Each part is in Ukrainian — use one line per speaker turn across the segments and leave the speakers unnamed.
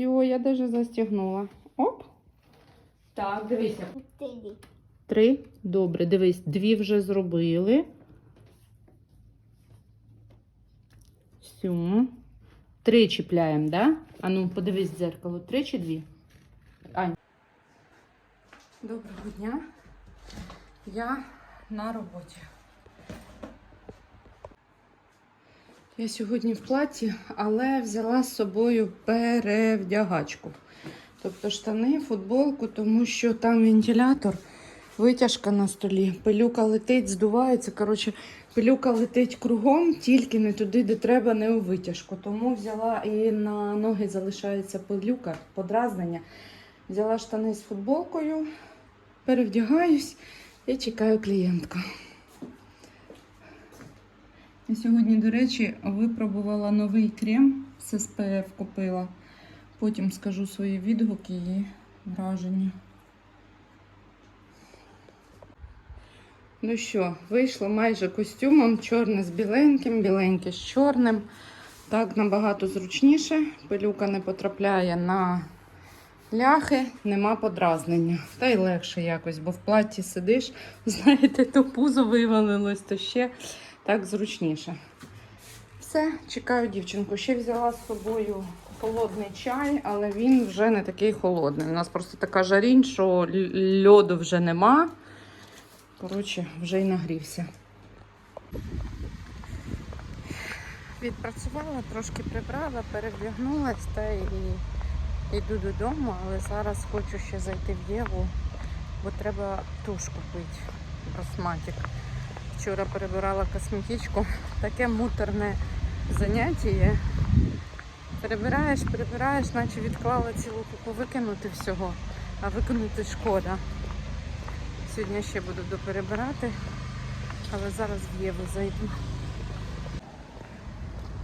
Все, я даже застігнула. Оп. Так, дивися. Три. Добре, дивись, дві вже зробили. Все. Три чіпляємо, да? А ну, подивись в дзеркало. Три чи дві? Ань. Доброго дня. Я на роботі. Я сьогодні в платі, але взяла з собою перевдягачку. Тобто штани, футболку, тому що там вентилятор, витяжка на столі, пилюка летить, здувається. Коротше, пилюка летить кругом, тільки не туди, де треба, не у витяжку. Тому взяла і на ноги залишається пилюка, подразнення. Взяла штани з футболкою, перевдягаюсь і чекаю клієнтку. Я сьогодні, до речі, випробувала новий крем з SPF купила. Потім скажу свої відгуки і враження. Ну що, вийшло майже костюмом, чорне з біленьким, біленьке з чорним. Так набагато зручніше. Пилюка не потрапляє на ляхи, нема подразнення. Та й легше якось, бо в платі сидиш, знаєте, то пузо вивалилось, то ще так зручніше. Все, чекаю дівчинку. Ще взяла з собою холодний чай, але він вже не такий холодний. У нас просто така жарінь, що льоду вже нема. Коротше, вже й нагрівся. Відпрацювала, трошки прибрала, перевдягнулась та і йду додому, але зараз хочу ще зайти в Єву, бо треба туш купити. Росматік. Вчора перебирала косметичку. Таке муторне заняття. є. Перебираєш, перебираєш, наче відклала цілу купу викинути всього, а викинути шкода. Сьогодні ще буду доперебирати, але зараз в Єву зайду.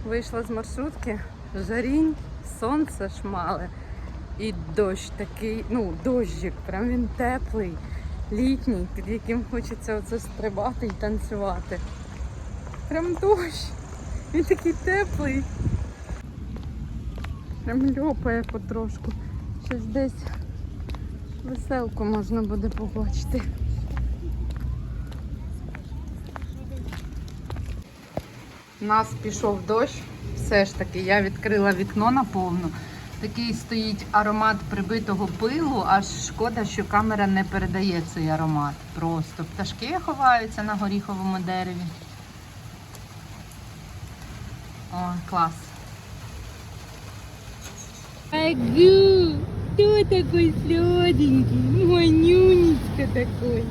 Вийшла з маршрутки, жарінь, сонце шмале і дощ такий, ну, дощик, прям він теплий, літній, під яким хочеться оце стрибати і танцювати. Прям дощ. Він такий теплий. Прям льопає потрошку. Щось десь веселку можна буде побачити. У нас пішов дощ. Все ж таки, я відкрила вікно наповну. Такий стоїть аромат прибитого пилу, аж шкода, що камера не передає цей аромат. Просто пташки ховаються на горіховому дереві. О, клас.
Агу, кто такой сладенький? Манюнечка такой.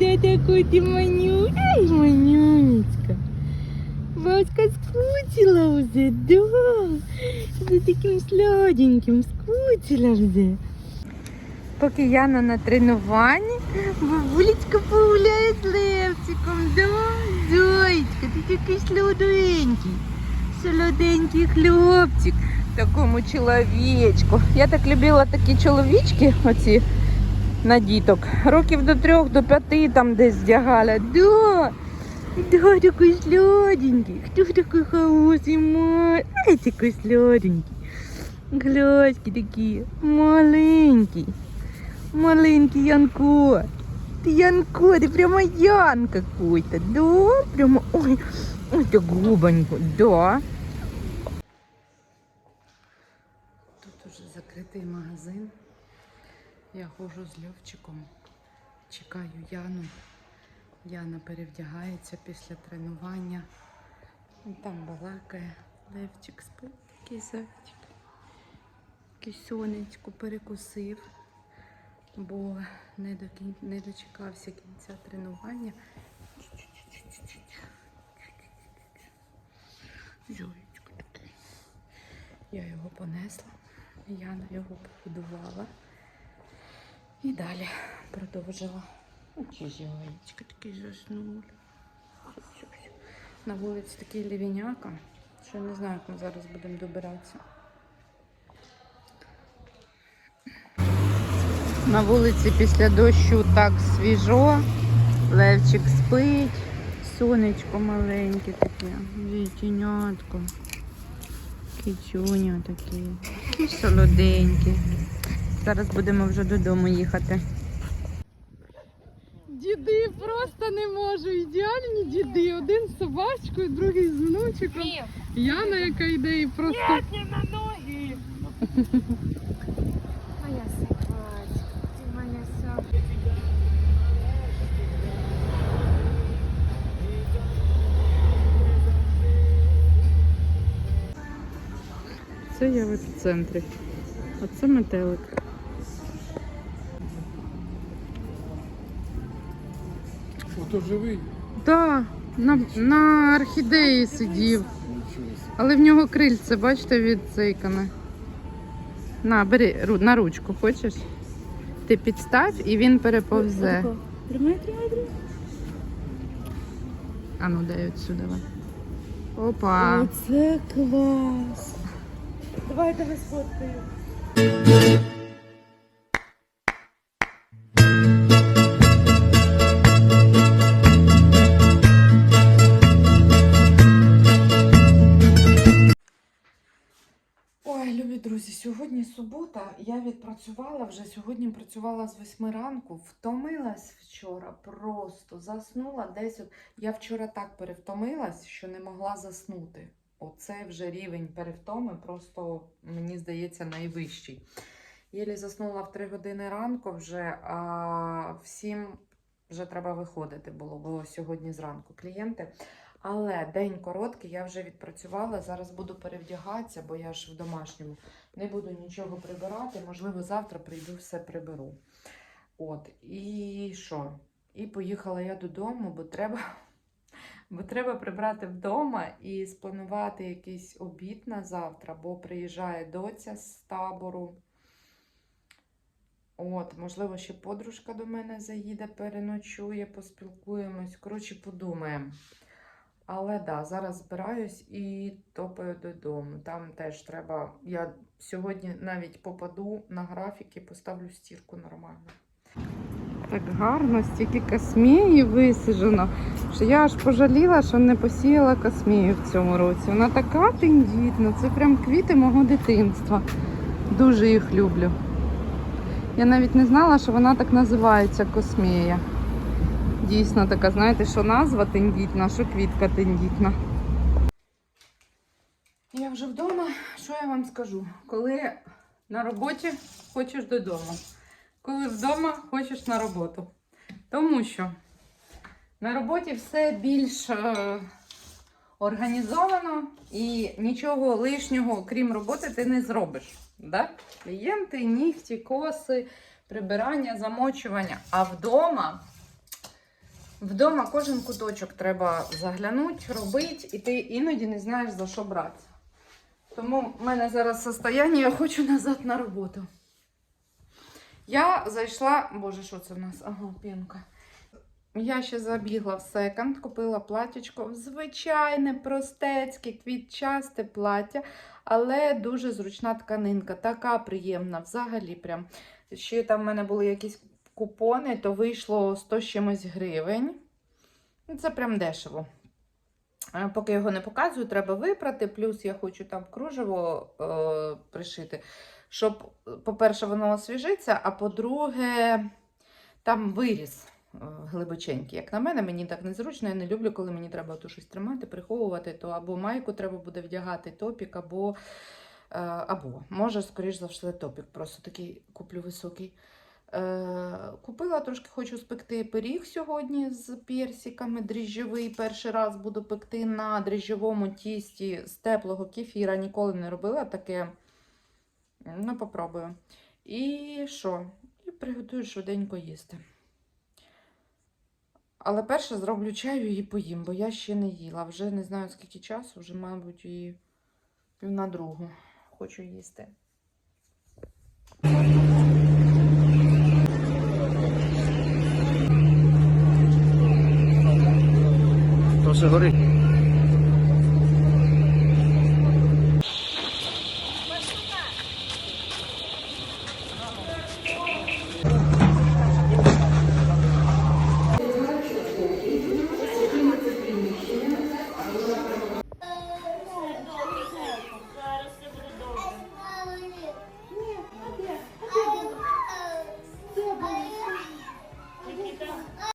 Да такой ты маню... Ай, манюнечка. Васька скучила уже, да. За таким сладеньким скучила вже. Поки Яна на тренуванні, бабулечка погуляє з Левчиком, да? Зоєчка, ти такий солоденький. Солоденький хлопчик. Такому чоловічку. Я так любила такі чоловічки, оці на діток. Років до трьох, до п'яти там десь вдягала. Да, да, такий сладенький. Хто такий хороший май? Ай, такий сладенький. Глазки такі, маленький. Маленький Янко. Ты Янко, ты прямо Ян какой-то, да? Прямо, ой, ой, так губонько, да.
Тут уже закритий магазин. Я ходжу з Льовчиком. Чекаю Яну. Яна перевдягається після тренування. Там балакає. Левчик спить, такий зайчик. Такий перекусив, бо не, до кін... не дочекався кінця тренування. Зайчик такий. Я його понесла, Яна його побудувала і далі продовжила. Чи зяєчка такий заснули. На вулиці такий лівіняка, що не знаю, як ми зараз будемо добиратися. На вулиці після дощу так свіжо, Левчик спить, сонечко маленьке таке, вітінятко. Кичуня.
Такі солоденькі. Зараз будемо вже додому їхати.
Діди просто не можу. Ідеальні діди. Один з собачкою, другий з внучиком. Яна, яка йде і просто.
Моя собачка, ти моя собачка.
Це я в епіцентрі. Оце метелик.
Ото живий.
Так, на, на орхідеї сидів. Але в нього крильце, бачите, відцейкане. На, бери на ручку, хочеш? Ти підстав і він переповзе.
Тримай, тримай, тримай.
А ну дай отсюди. Опа.
Оце клас. Давай тебе
сьогодні субота. Я відпрацювала вже сьогодні працювала з 8 ранку, втомилась вчора, просто заснула десь. От... Я вчора так перевтомилась, що не могла заснути. Оце вже рівень перевтоми, просто мені здається, найвищий. Єлі заснула в 3 години ранку вже, а всім вже треба виходити було, бо сьогодні зранку клієнти. Але день короткий, я вже відпрацювала. Зараз буду перевдягатися, бо я ж в домашньому. Не буду нічого прибирати. Можливо, завтра прийду, все приберу. От, і що? І поїхала я додому, бо треба, бо треба прибрати вдома і спланувати якийсь обід на завтра, бо приїжджає доця з табору. От, можливо, ще подружка до мене заїде, переночує, поспілкуємось. Коротше, подумаємо. Але да, зараз збираюсь і топаю додому. Там теж треба. Я сьогодні навіть попаду на графіки, поставлю стірку нормально. Так гарно, стільки касмії висаджено, що я аж пожаліла, що не посіяла касмію в цьому році. Вона така тендітна, це прям квіти мого дитинства. Дуже їх люблю. Я навіть не знала, що вона так називається космія. Дійсно така, знаєте, що назва тендітна, що квітка тендітна. Я вже вдома. Що я вам скажу? Коли на роботі хочеш додому, коли вдома хочеш на роботу. Тому що на роботі все більш е, організовано і нічого лишнього, крім роботи, ти не зробиш. Да? Клієнти, нігті, коси, прибирання, замочування. А вдома. Вдома кожен куточок треба заглянути, робити, і ти іноді не знаєш за що братися. Тому в мене зараз состояння, я хочу назад на роботу. Я зайшла. Боже, що це в нас? Ага, пінка. Я ще забігла в секонд, купила платічко. Звичайне, простецьке, квітчасте плаття, але дуже зручна тканинка, така приємна, взагалі. прям. Ще там в мене були якісь купони, то вийшло 100 з чимось гривень. Ну, Це прям дешево. Е, Поки його не показую, треба випрати. Плюс я хочу там кружево е, пришити, щоб, по-перше, воно освіжиться, а по-друге, там виріс е, глибоченький. Як на мене, мені так незручно. Я не люблю, коли мені треба то щось тримати, приховувати, то або майку треба буде вдягати, топік, або, е, або може, скоріш за все, топік. Просто такий куплю високий. Е, Купила трошки хочу спекти пиріг сьогодні з персиками дріжджовий. Перший раз буду пекти на дріжджовому тісті з теплого кефіра. Ніколи не робила таке. Ну, попробую. І що? І приготую швиденько їсти. Але перше зроблю чаю і поїм, бо я ще не їла. Вже не знаю скільки часу, вже, мабуть, і пів на другу хочу їсти.
你说的。